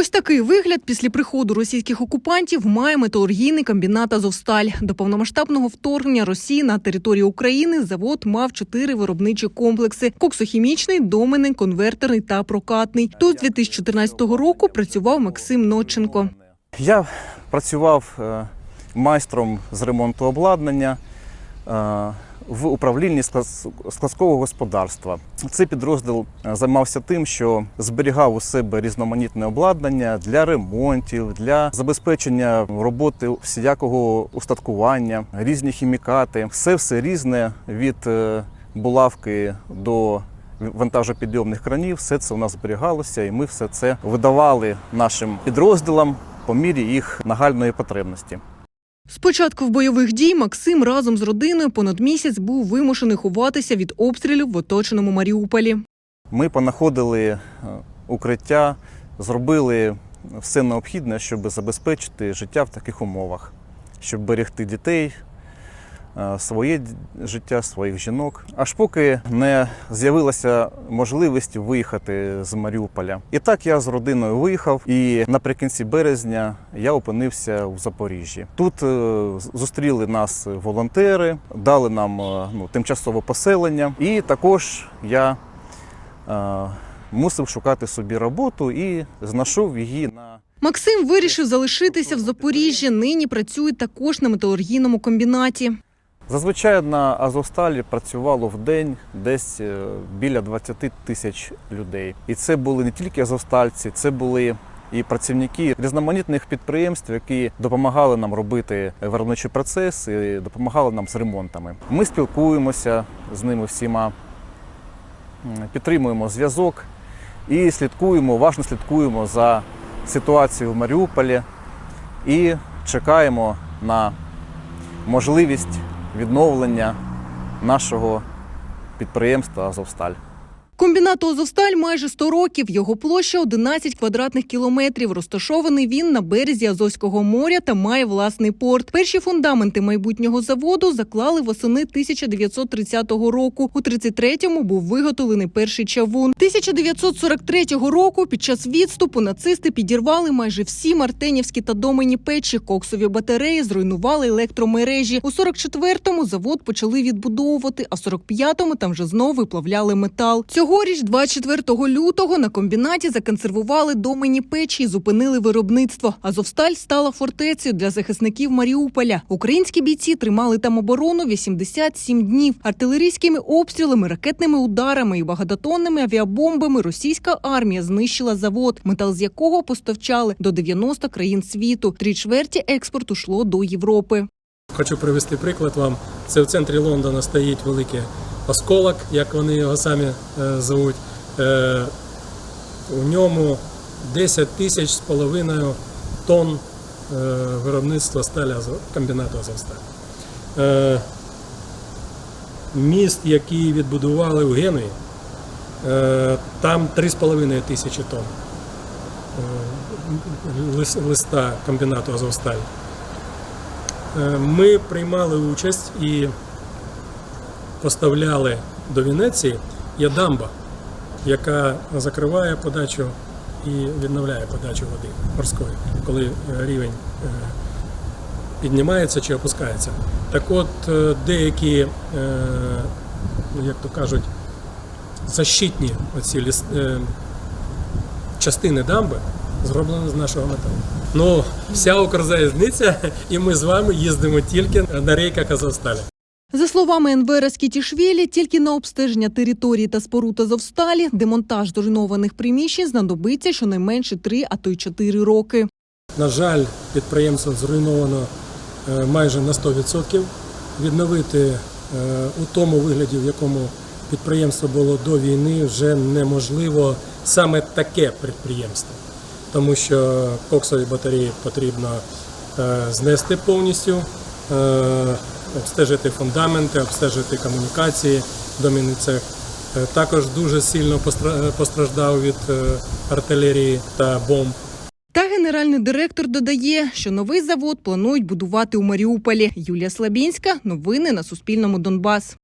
Ось такий вигляд після приходу російських окупантів має металургійний комбінат Азовсталь. До повномасштабного вторгнення Росії на територію України завод мав чотири виробничі комплекси: коксохімічний, доменний, конвертерний та прокатний. Тут з 2014 року працював Максим Ноченко. Я працював е, майстром з ремонту обладнання е, в управлінні склад- складського господарства. Цей підрозділ е, займався тим, що зберігав у себе різноманітне обладнання для ремонтів, для забезпечення роботи всілякого устаткування, різні хімікати. Все все різне від е, булавки до вантажопідйомних кранів. Все це у нас зберігалося, і ми все це видавали нашим підрозділам по мірі їх нагальної потребності. Спочатку в бойових дій Максим разом з родиною понад місяць був вимушений ховатися від обстрілів в оточеному Маріуполі. Ми понаходили е, укриття, зробили все необхідне, щоб забезпечити життя в таких умовах, щоб берегти дітей, своє життя, своїх жінок. Аж поки не з'явилася можливість виїхати з Маріуполя. І так я з родиною виїхав, і наприкінці березня я опинився у Запоріжжі. Тут е, зустріли нас волонтери, дали нам е, ну, тимчасове поселення, і також я е, мусив шукати собі роботу і знайшов її на Максим вирішив залишитися в Запоріжжі. Нині працює також на металургійному комбінаті. Зазвичай на Азовсталі працювало в день десь е, біля 20 тисяч людей. І це були не тільки азовстальці, це були. І працівники різноманітних підприємств, які допомагали нам робити виробничий процес і допомагали нам з ремонтами. Ми спілкуємося з ними всіма, підтримуємо зв'язок і слідкуємо, уважно слідкуємо за ситуацією в Маріуполі і чекаємо на можливість відновлення нашого підприємства Азовсталь. Комбінату Азовсталь майже 100 років. Його площа 11 квадратних кілометрів. Розташований він на березі Азовського моря та має власний порт. Перші фундаменти майбутнього заводу заклали восени 1930 року. У 33-му був виготовлений перший чавун. 1943 року під час відступу нацисти підірвали майже всі мартенівські та домені печі. Коксові батареї зруйнували електромережі. У 44-му завод почали відбудовувати, а в 45-му там вже знову виплавляли метал. Цьогоріч, 24 лютого, на комбінаті законсервували домені печі і зупинили виробництво. Азовсталь стала фортецею для захисників Маріуполя. Українські бійці тримали там оборону 87 днів. Артилерійськими обстрілами, ракетними ударами і багатотонними авіабомбами російська армія знищила завод, метал з якого поставчали до 90 країн світу. Три чверті експорту йшло до Європи. Хочу привести приклад вам. Це в центрі Лондона стоїть великий осколок, як вони його самі е, звуть. Е, у ньому 10 тисяч з половиною тонн е, виробництва сталі комбінату Азовсталь. Міст, який відбудували в Генуї, там 3,5 тисячі тонн листа комбінату Азовсталь. Ми приймали участь і поставляли до Венеції є дамба, яка закриває подачу і відновляє подачу води морської, коли е, рівень е, піднімається чи опускається. Так от е, деякі, е, як то кажуть, защитні оці ліс, частини дамби зроблені з нашого металу. Ну, вся Укрзалізниця, і ми з вами їздимо тільки на рейках Азовсталі. За словами Енвера Скітішвілі, тільки на обстеження території та споруд Азовсталі, демонтаж зруйнованих приміщень знадобиться щонайменше три, а то й чотири роки. На жаль, підприємство зруйновано е, майже на 100%. Відновити е, у тому вигляді, в якому підприємство було до війни, вже неможливо саме таке підприємство, тому що коксові батареї потрібно е, знести повністю, обстежити фундаменти, обстежити комунікації, домінний цех. Е, Також дуже сильно постраждав від е, артилерії та бомб. Та генеральний директор додає, що новий завод планують будувати у Маріуполі. Юлія Слабінська. Новини на Суспільному Донбас.